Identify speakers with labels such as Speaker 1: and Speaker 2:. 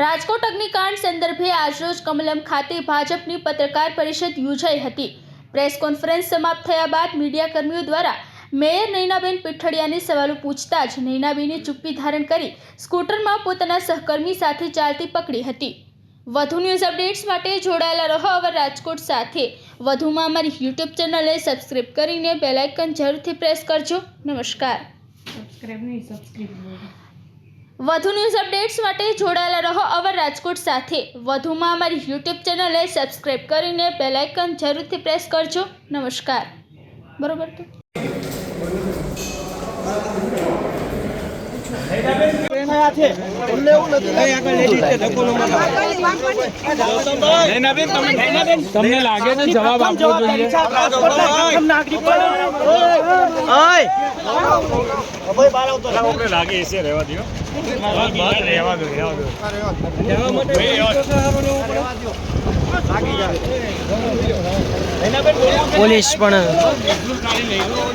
Speaker 1: રાજકોટ અગ્નિકાંડ સંદર્ભે આજરોજ કમલમ ખાતે ભાજપની પત્રકાર પરિષદ યોજાઈ હતી. પ્રેસ કોન્ફરન્સ સમાપ્ત થયા બાદ મીડિયાકર્મીઓ દ્વારા મેયર નૈનાબેન પીઠડિયાને સવાલો પૂછતા જ નૈનાબેને ચુપ્પી ધારણ કરી સ્કૂટરમાં પોતાના સહકર્મી સાથે ચાલતી પકડી હતી. વધુ ન્યૂઝ અપડેટ્સ માટે જોડાયેલા રહો અવર રાજકોટ સાથે. વધુમાં અમારી યુટ્યુબ ચેનલને સબસ્ક્રાઇબ કરીને બેલાઇકન જરૂરથી પ્રેસ કરજો. નમસ્કાર.
Speaker 2: સબસ્ક્રાઇબ નહીં, સબસ્ક્રાઇબ
Speaker 1: વધુ ન્યૂઝ અપડેટ્સ માટે જોડાયેલા રહો અવર રાજકોટ સાથે. વધુમાં અમારી યુટ્યુબ ચેનલને સબસ્ક્રાઈબ કરીને બેલ જરૂરથી પ્રેસ કરજો. નમસ્કાર. બરોબર તો?
Speaker 3: તમને લાગે છે જવાબ આપવો જોઈએ?
Speaker 4: આપણે લાગે છે રહેવા દો રહેવા દો રહેવા દો
Speaker 3: પોલીસ પણ